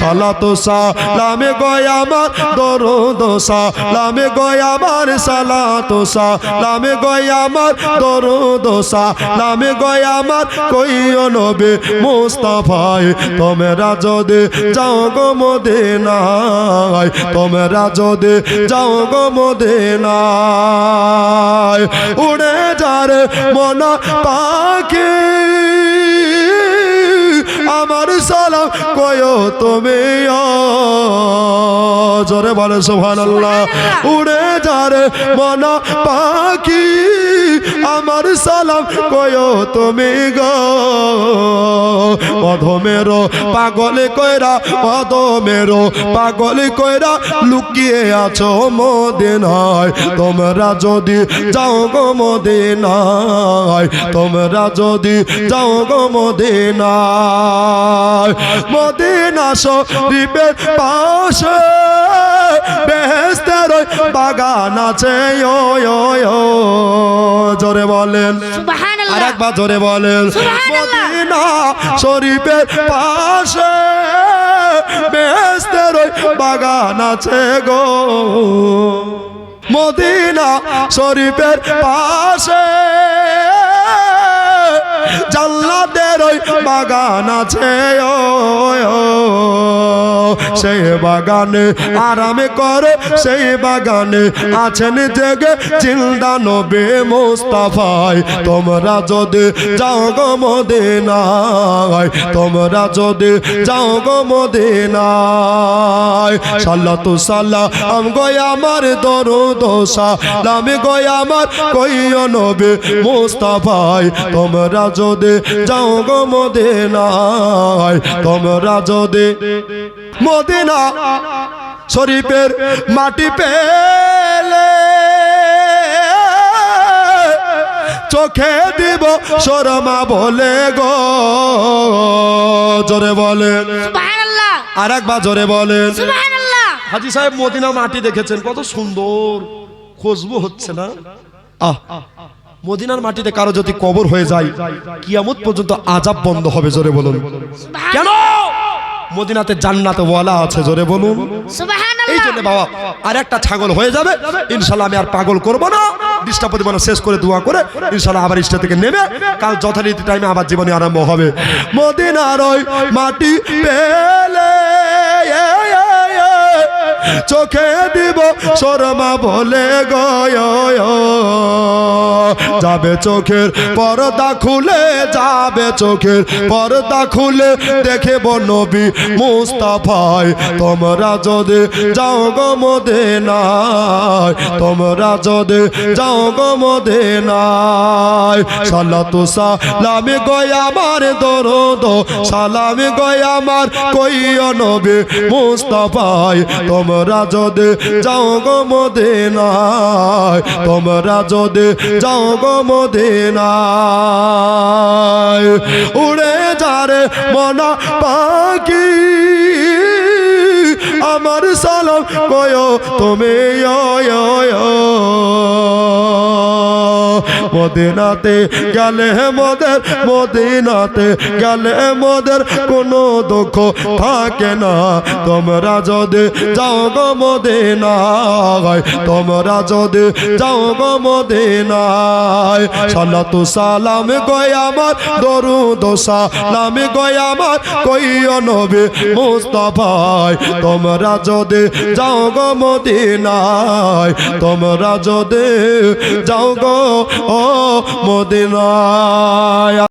সালাতু সালামে গয় আমার দরুদ সালামে গয় আমার সালাতু সালামে গয় আমার দরুদ সালামে গয় আমার কইও নবী মুস্তাফায় তোমরা যদি যাও গো মদিনায়, তোমরা যদি যাও গো মদিনায়, উড়ে যারে মন পাখি। কয়ো তুমি জোরে বলে সোহান উড়ে যারে মন পাখি। আমার সালাম কয়ো তুমি গো। অধমের পাগলে কয়রা অধমের পাগলে কয়রা, লুকিয়ে আছো মদিনায়। তোমরা যদি যাও গো মদিনায়, তোমরা যদি যাও গো মদিনায়। মদিনা শরীফের পাশে বাগান আছে ও ও ও। জোরে বলেন। আর একবার জোরে বলেন। মদিনা শরীফের পাশে বেস্তের ওই বাগান আছে গো। মদিনা শরীফের পাশে জান্নাতের ওই বাগান আছে, ও। সেই বাগানে আরামে করে, সেই বাগানে আছেন জেগে চিন্তা নবে মোস্তাফায় তোমরা যদি যাও গো মদিনায়, তোমরা যদি যাও গো মদিনায় সাল্লাতু সাল্লাম গয় আমার দরুদ সালাম গয় আমার কইও নবে মোস্তাফায় তোমরা যাও গো মদিনায় তোমরা যদি মদিনা শরীফের মাটি পেলে চোখে দিব শরমা বলে গো। জোরে বলেন। সুবহানাল্লাহ। আর একবার জোরে বলেন। হাজি সাহেব মদিনা মাটি দেখেছেন কত সুন্দর। খুশবু হচ্ছে না? আহ। মদিনার মাটিতে কারও যদি কবর হয়ে যায় কিয়ামত পর্যন্ত আজাব বন্ধ হবে জোরে বলুন। কেন? মদিনাতে জান্নাতে ওয়ালা আছে জোরে বলুন। এই জন্য বাবা আর একটা ছাগল হয়ে যাবে ইনশাল্লাহ আমি আর পাগল করব না। দৃষ্টা পরিমাণ শেষ করে দোয়া করে ইনশাল্লাহ আবার ইষ্ট থেকে নেমে কাল যথারীতি টাইমে আবার জীবনে আরম্ভ হবে। মদিনার ওই মাটি পেলে চোখে দিব শর্মা বলে গয় যাবে চোখের পর্দা খুলে, যাবে চোখের পর্দা খুলে, দেখে নবী মুস্তাফায়, তোমরা যদি যাও গো মদিনায়, তোমরা যদি যাও গো মদিনায় সালাতু সালামে গয় আমার দরদ, সালামে গয় আমার কইও নবী মুস্তাফায় তোমরা যদি যাও গো মদিনায়, তোমরা যদি যাও গো মদিনায়। উড়ে যারে মনা পাখি, আমার সালাম কয়ো তুমি মদিনাতে গেলে মোদের, মদিনাতে গেলে মোদের কোনো দুঃখ থাকে না। তোমরা যদি যাও গো মদিনায়, তোমরা যদি যাও গো মদিনায়, সালাতু সালাম গয় আমার, দরুদ সালাম গয় আমার, কইও নবী মুস্তাফায়, তোমরা যদি যাও গো মদিনায়, তোমরা যদি যাও গো ও মদিনায়